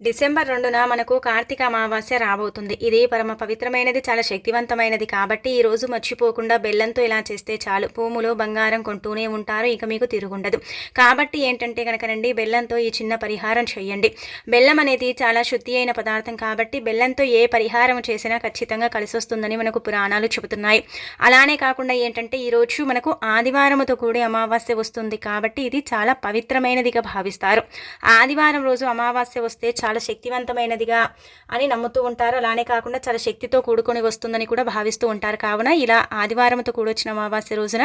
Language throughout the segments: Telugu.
డిసెంబర్ రెండున మనకు కార్తీక అమావాస్య రాబోతుంది. ఇది పరమ పవిత్రమైనది చాలా శక్తివంతమైనది కాబట్టి ఈ రోజు మర్చిపోకుండా బెల్లంతో ఇలా చేస్తే చాలు. భూములో బంగారం కొంటూనే ఉంటారు ఇక మీకు తిరుగుండదు. కాబట్టి ఏంటంటే కనుకనండి బెల్లంతో ఈ చిన్న పరిహారం చేయండి. బెల్లం అనేది చాలా శుద్ధి అయిన పదార్థం కాబట్టి బెల్లంతో ఏ పరిహారం చేసినా ఖచ్చితంగా కలిసి వస్తుందని మనకు పురాణాలు చెబుతున్నాయి. అలానే కాకుండా ఏంటంటే ఈరోజు మనకు ఆదివారంతో కూడి అమావాస్య వస్తుంది కాబట్టి ఇది చాలా పవిత్రమైనదిగా భావిస్తారు. ఆదివారం రోజు అమావాస్య వస్తే చాలా శక్తివంతమైనదిగా అని నమ్ముతూ ఉంటారు. అలానే కాకుండా చాలా శక్తితో కూడుకొని వస్తుందని కూడా భావిస్తూ ఉంటారు. కావున ఇలా ఆదివారంతో కూడొచ్చిన అమావాస్య రోజున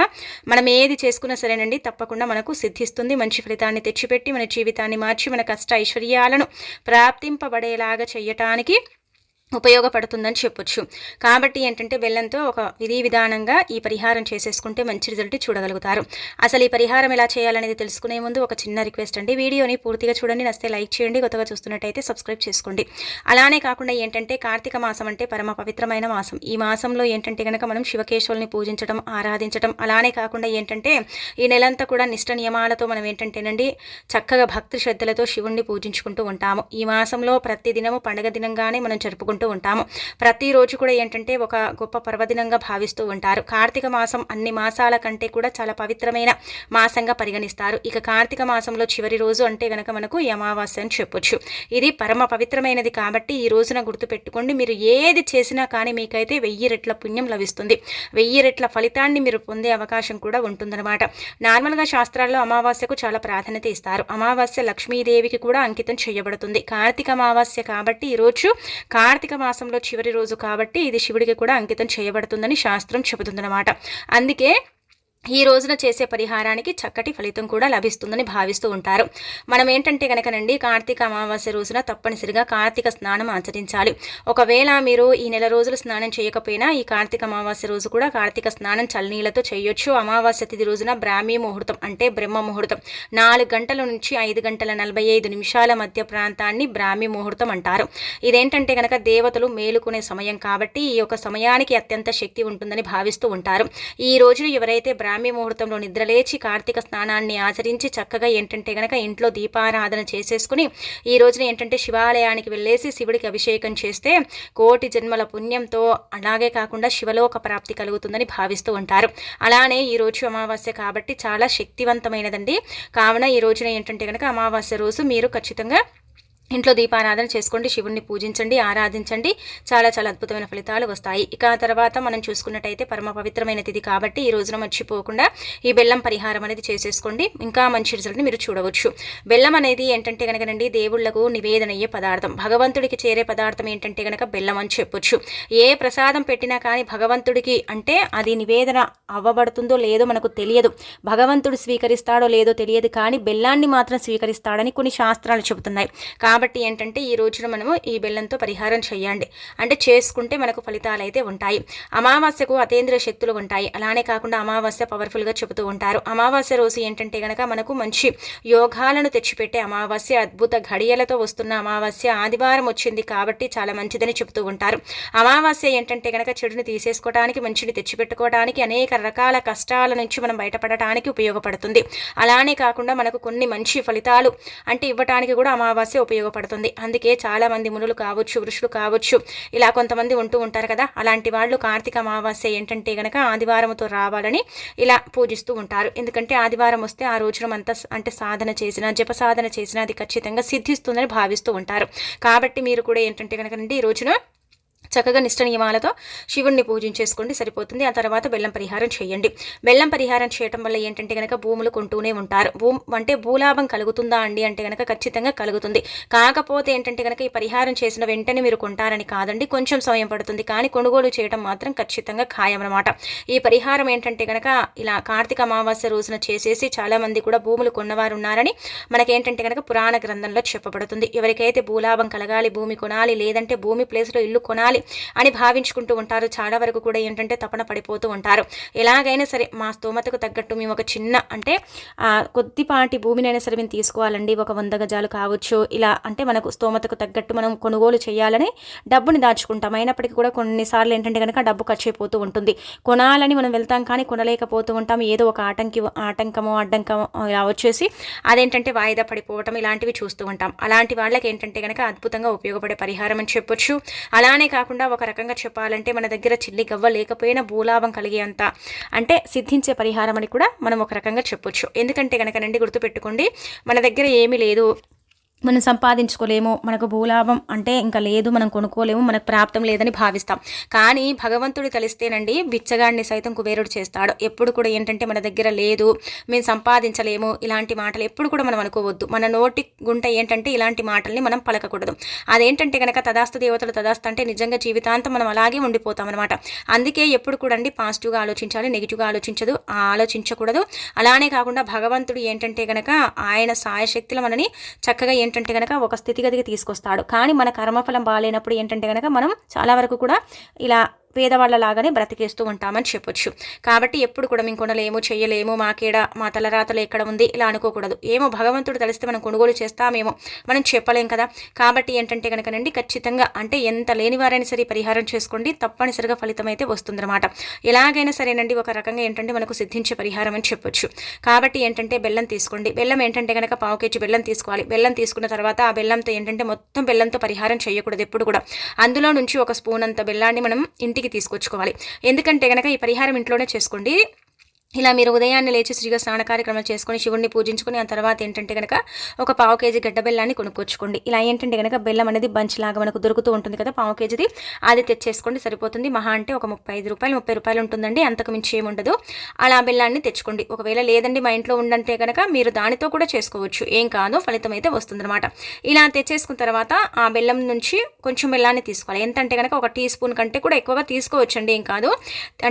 మనం ఏది చేసుకున్నా సరేనండి తప్పకుండా మనకు సిద్ధిస్తుంది. మంచి ఫలితాన్ని తెచ్చిపెట్టి మన జీవితాన్ని మార్చి మన కష్ట ఐశ్వర్యాలను ప్రాప్తింపబడేలాగా చేయటానికి ఉపయోగపడుతుందని చెప్పొచ్చు. కాబట్టి ఏంటంటే బెల్లంతో ఒక విధి విధానంగా ఈ పరిహారం చేసేసుకుంటే మంచి రిజల్ట్ చూడగలుగుతారు. అసలు ఈ పరిహారం ఎలా చేయాలనేది తెలుసుకునే ముందు ఒక చిన్న రిక్వెస్ట్ అండి. వీడియోని పూర్తిగా చూడండి నస్తే లైక్ చేయండి కొత్తగా చూస్తున్నట్టయితే సబ్స్క్రైబ్ చేసుకోండి. అలానే కాకుండా ఏంటంటే కార్తీక మాసం అంటే పరమ పవిత్రమైన మాసం. ఈ మాసంలో ఏంటంటే కనుక మనం శివకేశవుల్ని పూజించడం ఆరాధించడం అలానే కాకుండా ఏంటంటే ఈ నెలంతా కూడా నిష్ట నియమాలతో మనం ఏంటంటేనండి చక్కగా భక్తి శ్రద్ధలతో శివుణ్ణి పూజించుకుంటూ ఉంటాము. ఈ మాసంలో ప్రతి దినము పండగ దినంగానే మనం జరుపుకుంటాం ఉంటాము. ప్రతిరోజు కూడా ఏంటంటే ఒక గొప్ప పర్వదినంగా భావిస్తూ ఉంటారు. కార్తీక మాసం అన్ని మాసాల కంటే కూడా చాలా పవిత్రమైన మాసంగా పరిగణిస్తారు. ఇక కార్తీక మాసంలో చివరి రోజు అంటే గనక మనకు అమావాస్య అని చెప్పొచ్చు. ఇది పరమ పవిత్రమైనది కాబట్టి ఈ రోజున గుర్తుపెట్టుకోండి. మీరు ఏది చేసినా కానీ మీకైతే వెయ్యి రెట్ల పుణ్యం లభిస్తుంది. వెయ్యి రెట్ల ఫలితాన్ని మీరు పొందే అవకాశం కూడా ఉంటుందన్నమాట. నార్మల్గా శాస్త్రాల్లో అమావాస్యకు చాలా ప్రాధాన్యత ఇస్తారు. అమావాస్య లక్ష్మీదేవికి కూడా అంకితం చేయబడుతుంది. కార్తీక అమావాస్య కాబట్టి ఈరోజు కార్తీక మాసంలో చివరి రోజు కాబట్టి ఇది శివుడికి కూడా అంకితం చేయబడుతుందని శాస్త్రం చెబుతుందన్నమాట. అందుకే ఈ రోజున చేసే పరిహారానికి చక్కటి ఫలితం కూడా లభిస్తుందని భావిస్తూ ఉంటారు. మనం ఏంటంటే కనుకనండి కార్తీక అమావాస్య రోజున తప్పనిసరిగా కార్తీక స్నానం ఆచరించాలి. ఒకవేళ మీరు ఈ నెల రోజులు స్నానం చేయకపోయినా ఈ కార్తీక అమావాస్య రోజు కూడా కార్తీక స్నానం చల్లనీళ్ళతో చేయొచ్చు. అమావాస్య తిథి రోజున బ్రాహ్మీ ముహూర్తం అంటే బ్రహ్మ ముహూర్తం. నాలుగు గంటల నుంచి ఐదు గంటల నలభై ఐదు నిమిషాల మధ్య ప్రాంతాన్ని బ్రాహ్మీ ముహూర్తం అంటారు. ఇదేంటంటే కనుక దేవతలు మేలుకునే సమయం కాబట్టి ఈ యొక్క సమయానికి అత్యంత శక్తి ఉంటుందని భావిస్తూ ఉంటారు. ఈ రోజున ఎవరైతే బ్రాహ్మీ ముహూర్తంలో నిద్రలేచి కార్తీక స్నానాన్ని ఆచరించి చక్కగా ఏంటంటే గనక ఇంట్లో దీపారాధన చేసేసుకుని ఈ రోజున ఏంటంటే శివాలయానికి వెళ్ళేసి శివుడికి అభిషేకం చేస్తే కోటి జన్మల పుణ్యంతో అలాగే కాకుండా శివలోక ప్రాప్తి కలుగుతుందని భావిస్తూ ఉంటారు. అలానే ఈ రోజు అమావాస్య కాబట్టి చాలా శక్తివంతమైనదండి. కావున ఈ రోజున ఏంటంటే కనుక అమావాస్య రోజు మీరు ఖచ్చితంగా ఇంట్లో దీపారాధన చేసుకోండి శివుణ్ణి పూజించండి ఆరాధించండి. చాలా చాలా అద్భుతమైన ఫలితాలు వస్తాయి. ఇక తర్వాత మనం చూసుకున్నట్టయితే పరమ పవిత్రమైన తిది కాబట్టి ఈ రోజున మర్చిపోకుండా ఈ బెల్లం పరిహారం అనేది చేసేసుకోండి. ఇంకా మంచి రిజల్ట్ని మీరు చూడవచ్చు. బెల్లం అనేది ఏంటంటే కనుకనండి దేవుళ్ళకు నివేదన అయ్యే పదార్థం. భగవంతుడికి చేరే పదార్థం ఏంటంటే కనుక బెల్లం అని చెప్పొచ్చు. ఏ ప్రసాదం పెట్టినా కానీ భగవంతుడికి అంటే అది నివేదన అవ్వబడుతుందో లేదో మనకు తెలియదు. భగవంతుడు స్వీకరిస్తాడో లేదో తెలియదు కానీ బెల్లాన్ని మాత్రం స్వీకరిస్తాడని కొన్ని శాస్త్రాలు చెబుతున్నాయి. కాబట్టి ఏంటంటే ఈ రోజున మనము ఈ బెల్లంతో పరిహారం చేయండి. అంటే చేసుకుంటే మనకు ఫలితాలు అయితే ఉంటాయి. అమావాస్యకు అతేంద్ర శక్తులు ఉంటాయి. అలానే కాకుండా అమావాస్య పవర్ఫుల్గా చెబుతూ ఉంటారు. అమావాస్య రోజు ఏంటంటే గనక మనకు మంచి యోగాలను తెచ్చిపెట్టే అమావాస్య అద్భుత ఘడియలతో వస్తున్న అమావాస్య ఆదివారం వచ్చింది కాబట్టి చాలా మంచిదని చెబుతూ ఉంటారు. అమావాస్య ఏంటంటే గనక చెడుని తీసేసుకోవడానికి మంచిని తెచ్చిపెట్టుకోవడానికి అనేక రకాల కష్టాల నుంచి మనం బయటపడటానికి ఉపయోగపడుతుంది. అలానే కాకుండా మనకు కొన్ని మంచి ఫలితాలు అంటే ఇవ్వటానికి కూడా అమావాస్య ఉపయోగపడుతుంది. అందుకే చాలా మంది మునులు కావచ్చు ఋషులు కావచ్చు ఇలా కొంతమంది ఉంటూ ఉంటారు కదా. అలాంటి వాళ్ళు కార్తీక అమావాస్య ఏంటంటే గనక ఆదివారంతో రావాలని ఇలా పూజిస్తూ ఉంటారు. ఎందుకంటే ఆదివారం వస్తే ఆ రోజున అంతా అంటే సాధన చేసిన జప సాధన చేసిన అది ఖచ్చితంగా సిద్ధిస్తుందని భావిస్తూ ఉంటారు. కాబట్టి మీరు కూడా ఏంటంటే కనుక ఈ రోజున చక్కగా నిష్ట నియమాలతో శివుణ్ణి పూజించేసుకోండి సరిపోతుంది. ఆ తర్వాత బెల్లం పరిహారం చేయండి. బెల్లం పరిహారం చేయటం వల్ల ఏంటంటే కనుక భూములు కొంటూనే ఉంటారు. భూ అంటే భూలాభం కలుగుతుందా అండి అంటే కనుక ఖచ్చితంగా కలుగుతుంది. కాకపోతే ఏంటంటే కనుక ఈ పరిహారం చేసిన వెంటనే మీరు కొంటారని కాదండి కొంచెం సమయం పడుతుంది. కానీ కొనుగోలు చేయడం మాత్రం ఖచ్చితంగా ఖాయం అనమాట ఈ పరిహారం ఏంటంటే కనుక ఇలా కార్తీక అమావాస్య రోజున చేసేసి చాలామంది కూడా భూములు కొన్నవారు ఉన్నారని మనకేంటంటే కనుక పురాణ గ్రంథంలో చెప్పబడుతుంది. ఎవరికైతే భూలాభం కలగాలి భూమి కొనాలి లేదంటే భూమి ప్లేస్లో ఇల్లు కొనాలి కొనాలి అని భావించుకుంటూ ఉంటారు. చాలా వరకు కూడా ఏంటంటే తపన పడిపోతూ ఉంటారు. ఎలాగైనా సరే మా స్తోమతకు తగ్గట్టు మేము ఒక చిన్న అంటే కొద్దిపాటి భూమినైనా సరే మేము తీసుకోవాలండి. ఒక వంద గజాలు కావచ్చు. ఇలా అంటే మనకు స్తోమతకు తగ్గట్టు మనం కొనుగోలు చేయాలని డబ్బుని దాచుకుంటాం. అయినప్పటికీ కూడా కొన్నిసార్లు ఏంటంటే కనుక డబ్బు ఖర్చు అయిపోతూ ఉంటుంది. కొనాలని మనం వెళ్తాం కానీ కొనలేకపోతూ ఉంటాం. ఏదో ఒక ఆటంకి ఆటంకమో అడ్డంకమో ఇలా వచ్చేసి అదేంటంటే వాయిదా పడిపోవటం ఇలాంటివి చూస్తూ ఉంటాం. అలాంటి వాళ్ళకి ఏంటంటే కనుక అద్భుతంగా ఉపయోగపడే పరిహారం అని చెప్పొచ్చు. అలానే కాకుండా ఒక రకంగా చెప్పాలంటే మన దగ్గర చిల్లి గవ్వ లేకపోయినా భూలాభం కలిగేంత అంటే సిద్ధించే పరిహారం అని కూడా మనం ఒక రకంగా చెప్పొచ్చు. ఎందుకంటే కనుక నండి గుర్తుపెట్టుకోండి మన దగ్గర ఏమీ లేదు. మనం సంపాదించుకోలేము మనకు భూలాభం అంటే ఇంకా లేదు మనం కొనుక్కోలేము మనకు ప్రాప్తం లేదని భావిస్తాం. కానీ భగవంతుడు కలిస్తేనండి బిచ్చగాడిని సైతం కుబేరుడు చేస్తాడు. ఎప్పుడు కూడా ఏంటంటే మన దగ్గర లేదు మేము సంపాదించలేము ఇలాంటి మాటలు ఎప్పుడు కూడా మనం అనుకోవద్దు. మన నోటి గుంట ఏంటంటే ఇలాంటి మాటల్ని మనం పలకకూడదు. అదేంటంటే కనుక తదాస్తు దేవతలు తదాస్తు అంటే నిజంగా జీవితాంతం మనం అలాగే ఉండిపోతాం అనమాట అందుకే ఎప్పుడు కూడా అండి పాజిటివ్గా ఆలోచించాలి నెగిటివ్గా ఆలోచించదు ఆలోచించకూడదు. అలానే కాకుండా భగవంతుడు ఏంటంటే కనుక ఆయన సాయశక్తిలో మనని చక్కగా ఏంటంటే కనుక ఒక స్థితిగతికి తీసుకొస్తాడు. కానీ మన కర్మఫలం బాగాలేనప్పుడు ఏంటంటే కనుక మనం చాలా వరకు కూడా ఇలా పేదవాళ్ళలాగానే బ్రతికేస్తూ ఉంటామని చెప్పొచ్చు. కాబట్టి ఎప్పుడు కూడా మేము కొనలేము చేయలేము మాకేడ మా తలరాతలు ఎక్కడ ఉంది ఇలా అనుకోకూడదు. ఏమో భగవంతుడు తెలిస్తే మనం కొనుగోలు చేస్తామేమో మనం చెప్పలేం కదా. కాబట్టి ఏంటంటే కనుకనండి ఖచ్చితంగా అంటే ఎంత లేని వారైనా సరే పరిహారం చేసుకోండి తప్పనిసరిగా ఫలితం అయితే వస్తుందన్నమాట. ఎలాగైనా సరేనండి ఒక రకంగా ఏంటంటే మనకు సిద్ధించే పరిహారం అని చెప్పొచ్చు. కాబట్టి ఏంటంటే బెల్లం తీసుకోండి. బెల్లం ఏంటంటే కనుక పావు కేజీ బెల్లం తీసుకోవాలి. బెల్లం తీసుకున్న తర్వాత ఆ బెల్లంతో ఏంటంటే మొత్తం బెల్లంతో పరిహారం చేయకూడదు ఎప్పుడు కూడా. అందులో నుంచి ఒక స్పూన్ అంత బెల్లాన్ని మనం ఇంటికి తీసుకొచ్చుకోవాలి. ఎందుకంటే కనుక ఈ పరిహారం ఇంట్లోనే చేసుకోండి. ఇలా మీరు ఉదయాన్నే లేచి శ్రీగా స్నాన కార్యక్రమాలు చేసుకొని శివుడిని పూజించుకొని ఆ తర్వాత ఏంటంటే కనుక ఒక పావు కేజీ గడ్డ బెల్లాన్ని కొనుక్కొచ్చుకోండి. ఇలా ఏంటంటే కనుక బెల్లం అనేది బంచిలాగా మనకు దొరుకుతూ ఉంటుంది కదా పావు కేజీది. అది తెచ్చేసుకోండి సరిపోతుంది. మహా అంటే ఒక ముప్పై ఐదు రూపాయలు ముప్పై రూపాయలు ఉంటుందండి అంతకు మించి ఏముండదు అలా బెల్లాన్ని తెచ్చుకోండి. ఒకవేళ లేదండి మా ఇంట్లో ఉండంటే కనుక మీరు దానితో కూడా చేసుకోవచ్చు. ఏం కాదు ఫలితం అయితే వస్తుందన్నమాట. ఇలా తెచ్చేసుకున్న తర్వాత ఆ బెల్లం నుంచి కొంచెం బెల్లాన్ని తీసుకోవాలి. ఎంతంటే కనుక ఒక టీ స్పూన్ కంటే కూడా ఎక్కువగా తీసుకోవచ్చండి ఏం కాదు.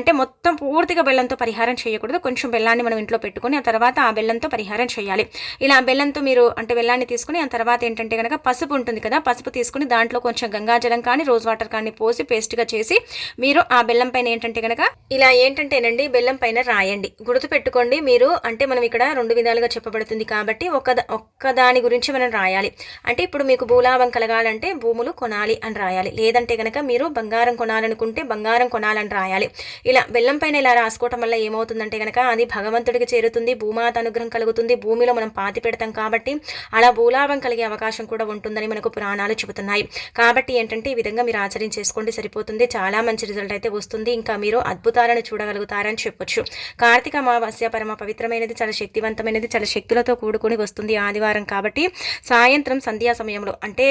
అంటే మొత్తం పూర్తిగా బెల్లంతో పరిహారం చేయకూడదు. చేయకూడదు కొంచెం బెల్లాన్ని మనం ఇంట్లో పెట్టుకుని ఆ తర్వాత ఆ బెల్లంతో పరిహారం చేయాలి. ఇలా బెల్లంతో మీరు అంటే బెల్లాన్ని తీసుకుని ఆ తర్వాత ఏంటంటే కనుక పసుపు ఉంటుంది కదా పసుపు తీసుకుని దాంట్లో కొంచెం గంగాజలం కానీ రోజ్ వాటర్ కానీ పోసి పేస్ట్గా చేసి మీరు ఆ బెల్లం పైన ఏంటంటే కనుక ఇలా ఏంటంటేనండి బెల్లం పైన రాయండి. గుర్తు పెట్టుకోండి మీరు అంటే మనం ఇక్కడ రెండు విధాలుగా చెప్పబడుతుంది కాబట్టి ఒక ఒక్క దాని గురించి మనం రాయాలి. అంటే ఇప్పుడు మీకు భూలాభం కలగాలంటే భూములు కొనాలి అని రాయాలి. లేదంటే కనుక మీరు బంగారం కొనాలనుకుంటే బంగారం కొనాలని రాయాలి. ఇలా బెల్లం పైన ఇలా రాసుకోవటం వల్ల ఏమవుతుందంటే కనుక అది భగవంతుడికి చేరుతుంది భూమాత అనుగ్రహం కలుగుతుంది భూమిలో మనం పాతి పెడతాం కాబట్టి అలా భూలాభం కలిగే అవకాశం కూడా ఉంటుందని మనకు పురాణాలు చెబుతున్నాయి. కాబట్టి ఏంటంటే ఈ విధంగా మీరు ఆచరించేసుకోండి సరిపోతుంది. చాలా మంచి రిజల్ట్ అయితే వస్తుంది. ఇంకా మీరు అద్భుతాలను చూడగలుగుతారని చెప్పొచ్చు. కార్తీక అమావాస్య పరమ పవిత్రమైనది చాలా శక్తివంతమైనది చాలా శక్తులతో కూడుకుని వస్తుంది ఆదివారం కాబట్టి సాయంత్రం సంధ్యా సమయంలో అంటే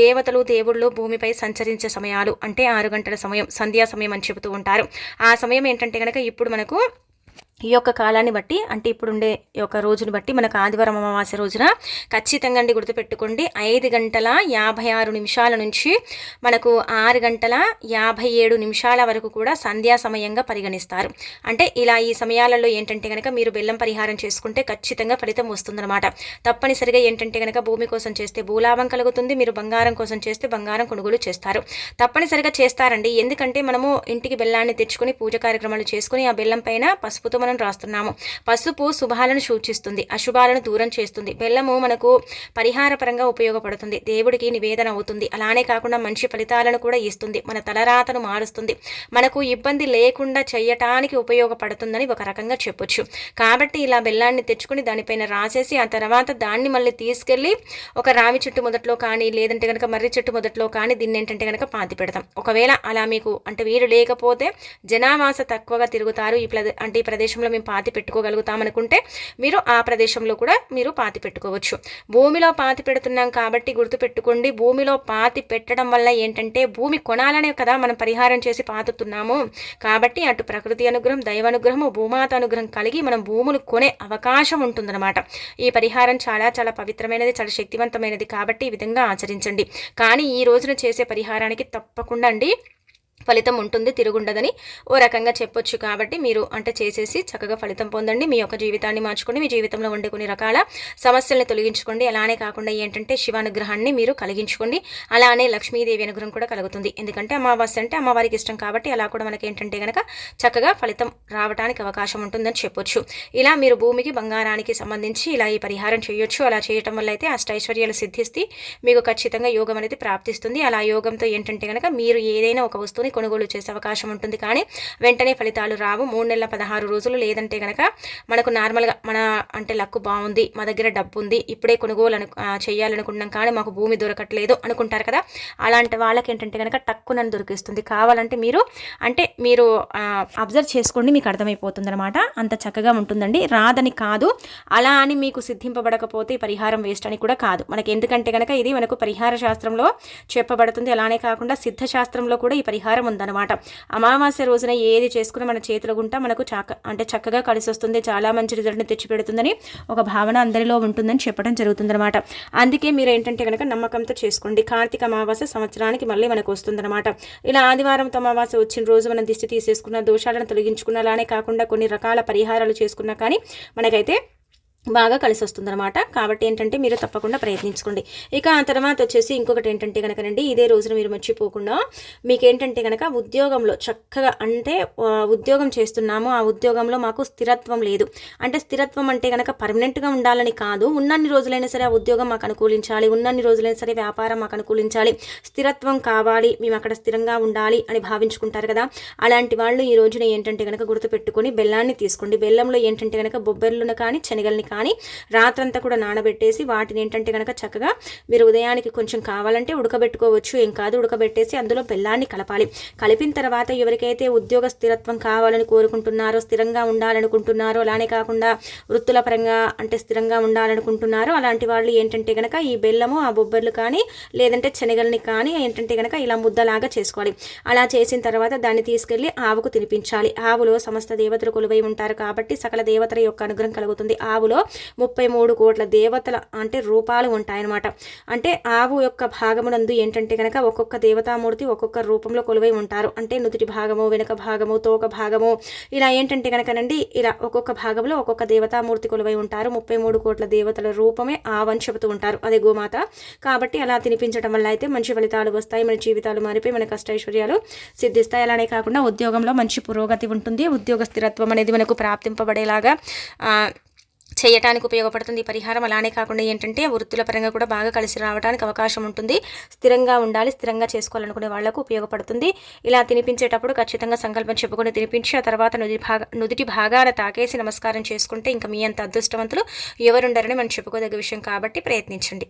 దేవతలు దేవుళ్ళు భూమిపై సంచరించే సమయాలు అంటే ఆరు గంటల సమయం సంధ్యా సమయం అని చెబుతూ ఉంటారు. ఆ సమయం ఏంటంటే కనుక ఇప్పుడు మనకు ఈ యొక్క కాలాన్ని బట్టి అంటే ఇప్పుడుండే యొక్క రోజుని బట్టి మనకు ఆదివారం అమావాస్య రోజున ఖచ్చితంగా అండి గుర్తుపెట్టుకోండి ఐదు గంటల యాభై ఆరు నిమిషాల నుంచి మనకు ఆరు గంటల యాభై ఏడు నిమిషాల వరకు కూడా సంధ్యా సమయంగా పరిగణిస్తారు. అంటే ఇలా ఈ సమయాలలో ఏంటంటే కనుక మీరు బెల్లం పరిహారం చేసుకుంటే ఖచ్చితంగా ఫలితం వస్తుందన్నమాట. తప్పనిసరిగా ఏంటంటే కనుక భూమి కోసం చేస్తే భూలాభం కలుగుతుంది మీరు బంగారం కోసం చేస్తే బంగారం కొనుగోలు చేస్తారు. తప్పనిసరిగా చేస్తారండి. ఎందుకంటే మనము ఇంటికి బెల్లాన్ని తెచ్చుకొని పూజ కార్యక్రమాలు చేసుకుని ఆ బెల్లం పైన పసుపుతో మనం మనం రాస్తున్నాము. పసుపు శుభాలను సూచిస్తుంది. అశుభాలను దూరం చేస్తుంది. బెల్లము మనకు పరిహారపరంగా ఉపయోగపడుతుంది. దేవుడికి నివేదన అవుతుంది. అలానే కాకుండా మంచి ఫలితాలను కూడా ఇస్తుంది. మన తలరాతను మారుస్తుంది. మనకు ఇబ్బంది లేకుండా చేయటానికి ఉపయోగపడుతుందని ఒక రకంగా చెప్పొచ్చు. కాబట్టి ఇలా బెల్లాన్ని తెచ్చుకుని దానిపైన రాసేసి ఆ తర్వాత దాన్ని మళ్ళీ తీసుకెళ్ళి ఒక రావి చెట్టు మొదట్లో కానీ లేదంటే కనుక మర్రి చెట్టు మొదట్లో కానీ దీన్ని ఏంటంటే కనుక పాతి పెడతాం. ఒకవేళ అలా మీకు అంటే వీరు లేకపోతే జనావాస తక్కువగా తిరుగుతారు. ఈ అంటే ఈ ప్రదేశం ప్రదేశంలో మేము పాతి పెట్టుకోగలుగుతాం అనుకుంటే మీరు ఆ ప్రదేశంలో కూడా మీరు పాతి పెట్టుకోవచ్చు. భూమిలో పాతి పెడుతున్నాం కాబట్టి గుర్తుపెట్టుకోండి భూమిలో పాతి పెట్టడం వల్ల ఏంటంటే భూమి కొనాలనే కదా మనం పరిహారం చేసి పాతుతున్నాము. కాబట్టి అటు ప్రకృతి అనుగ్రహం దైవ భూమాత అనుగ్రహం కలిగి మనం భూములు కొనే అవకాశం ఉంటుందన్నమాట. ఈ పరిహారం చాలా చాలా పవిత్రమైనది చాలా శక్తివంతమైనది కాబట్టి ఈ విధంగా ఆచరించండి. కానీ ఈ రోజున చేసే పరిహారానికి తప్పకుండా అండి ఫలితం ఉంటుంది తిరుగుండదని ఓ రకంగా చెప్పొచ్చు కాబట్టి మీరు అంటే చేసేసి చక్కగా ఫలితం పొందండి. మీ యొక్క జీవితాన్ని మార్చుకోండి. మీ జీవితంలో ఉండే కొన్ని రకాల సమస్యలను తొలగించుకోండి. అలానే కాకుండా ఏంటంటే శివానుగ్రహాన్ని మీరు కలిగించుకోండి. అలానే లక్ష్మీదేవి అనుగ్రహం కూడా కలుగుతుంది. ఎందుకంటే అమావాస్య అంటే అమ్మవారికి ఇష్టం కాబట్టి అలా కూడా మనకి ఏంటంటే కనుక చక్కగా ఫలితం రావడానికి అవకాశం ఉంటుందని చెప్పొచ్చు. ఇలా మీరు భూమికి బంగారానికి సంబంధించి ఇలా ఈ పరిహారం చేయొచ్చు. అలా చేయటం వల్ల అయితే అష్టైశ్వర్యాలు సిద్ధిస్తే మీకు ఖచ్చితంగా యోగం అనేది ప్రాప్తిస్తుంది. అలా యోగంతో ఏంటంటే కనుక మీరు ఏదైనా ఒక వస్తువుని కొనుగోలు చేసే అవకాశం ఉంటుంది. కానీ వెంటనే ఫలితాలు రావు. మూడు నెలల పదహారు రోజులు లేదంటే కనుక మనకు నార్మల్గా మన అంటే లక్కు బాగుంది మా దగ్గర డబ్బు ఉంది ఇప్పుడే కొనుగోలు అను చేయాలనుకున్నాం కానీ మాకు భూమి దొరకట్లేదు అనుకుంటారు కదా. అలాంటి వాళ్ళకి ఏంటంటే కనుక టక్కునని దొరికిస్తుంది. కావాలంటే మీరు అంటే మీరు అబ్జర్వ్ చేసుకోండి మీకు అర్థమైపోతుంది అనమాట అంత చక్కగా ఉంటుందండి. రాదని కాదు. అలా అని మీకు సిద్ధింపబడకపోతే పరిహారం వేస్ట్ అని కూడా కాదు. మనకి ఎందుకంటే కనుక ఇది మనకు పరిహార శాస్త్రంలో చెప్పబడుతుంది. అలానే కాకుండా సిద్ధ శాస్త్రంలో కూడా ఈ పరిహారం ఆచారం ఉందన్నమాట అమావాస్య రోజున ఏది చేసుకున్న మన చేతిలో గుంటా మనకు చక్క అంటే చక్కగా కలిసి వస్తుంది చాలా మంచి రిజల్ట్ని తెచ్చిపెడుతుందని ఒక భావన అందరిలో ఉంటుందని చెప్పడం జరుగుతుందన్నమాట అందుకే మీరు ఏంటంటే కనుక నమ్మకంతో చేసుకోండి. కార్తీక అమావాస్య సంవత్సరానికి మళ్ళీ మనకు వస్తుందన్నమాట ఇలా ఆదివారం అమావాస్య వచ్చిన రోజు మనం దిష్టి తీసేసుకున్న దోషాలను తొలగించుకున్న అలానే కాకుండా కొన్ని రకాల పరిహారాలు చేసుకున్నా కానీ మనకైతే బాగా కలిసి వస్తుందన్నమాట కాబట్టి ఏంటంటే మీరు తప్పకుండా ప్రయత్నించుకోండి. ఇక ఆ తర్వాత వచ్చేసి ఇంకొకటి ఏంటంటే కనుకనండి ఇదే రోజున మీరు మర్చిపోకుండా మీకు ఏంటంటే కనుక ఉద్యోగంలో చక్కగా అంటే ఉద్యోగం చేస్తున్నాము ఆ ఉద్యోగంలో మాకు స్థిరత్వం లేదు. అంటే స్థిరత్వం అంటే కనుక పర్మనెంట్గా ఉండాలని కాదు ఉన్నన్ని రోజులైనా సరే ఆ ఉద్యోగం మాకు అనుకూలించాలి ఉన్నన్ని రోజులైనా సరే వ్యాపారం మాకు అనుకూలించాలి స్థిరత్వం కావాలి మేము అక్కడ స్థిరంగా ఉండాలి అని భావించుకుంటారు కదా. అలాంటి వాళ్ళు ఈ రోజున ఏంటంటే కనుక గుర్తుపెట్టుకొని బెల్లాన్ని తీసుకోండి. బెల్లంలో ఏంటంటే కనుక బొబ్బెర్లను కానీ శనగల్ని కానీ రాత్రంతా కూడా నానబెట్టేసి వాటిని ఏంటంటే కనుక చక్కగా మీరు ఉదయానికి కొంచెం కావాలంటే ఉడకబెట్టుకోవచ్చు ఏం కాదు ఉడకబెట్టేసి అందులో బెల్లాన్ని కలపాలి. కలిపిన తర్వాత ఎవరికైతే ఉద్యోగ స్థిరత్వం కావాలని కోరుకుంటున్నారో స్థిరంగా ఉండాలనుకుంటున్నారో అలానే కాకుండా వృత్తుల పరంగా అంటే స్థిరంగా ఉండాలనుకుంటున్నారో అలాంటి వాళ్ళు ఏంటంటే కనుక ఈ బెల్లము ఆ బొబ్బర్లు కానీ లేదంటే శనగల్ని కానీ ఏంటంటే కనుక ఇలా ముద్దలాగా చేసుకోవాలి. అలా చేసిన తర్వాత దాన్ని తీసుకెళ్ళి ఆవుకు తినిపించాలి. ఆవులో సమస్త దేవతలు కొలువై ఉంటారు కాబట్టి సకల దేవతల యొక్క అనుగ్రహం కలుగుతుంది. ఆవులో ముప్పై మూడు కోట్ల దేవతల అంటే రూపాలు ఉంటాయన్నమాట. అంటే ఆవు యొక్క భాగమునందు ఏంటంటే కనుక ఒక్కొక్క దేవతామూర్తి ఒక్కొక్క రూపంలో కొలువై ఉంటారు. అంటే నుదుటి భాగము వెనుక భాగము తోక భాగము ఇలా ఏంటంటే కనుకనండి ఇలా ఒక్కొక్క భాగంలో ఒక్కొక్క దేవతామూర్తి కొలువై ఉంటారు. ముప్పై మూడు కోట్ల దేవతల రూపమే ఆవని చెబుతూ ఉంటారు. అదే గోమాత. కాబట్టి అలా తినిపించడం వల్ల అయితే మంచి ఫలితాలు వస్తాయి మన జీవితాలు మారిపోయి మన కష్టైశ్వర్యాలు సిద్ధిస్తాయి. అలానే కాకుండా ఉద్యోగంలో మంచి పురోగతి ఉంటుంది. ఉద్యోగ స్థిరత్వం అనేది మనకు ప్రాప్తింపబడేలాగా చేయటానికి ఉపయోగపడుతుంది ఈ పరిహారం. అలానే కాకుండా ఏంటంటే వృత్తుల పరంగా కూడా బాగా కలిసి రావడానికి అవకాశం ఉంటుంది. స్థిరంగా ఉండాలి స్థిరంగా చేసుకోవాలనుకునే వాళ్ళకు ఉపయోగపడుతుంది. ఇలా తినిపించేటప్పుడు ఖచ్చితంగా సంకల్పం చెప్పుకొని తినిపించి ఆ తర్వాత నుది భాగ నుదుటి భాగాన తాకేసి నమస్కారం చేసుకుంటే ఇంకా మీ అంత అదృష్టవంతులు ఎవరుండరని మనం చెప్పుకోదగ్గ విషయం కాబట్టి ప్రయత్నించండి.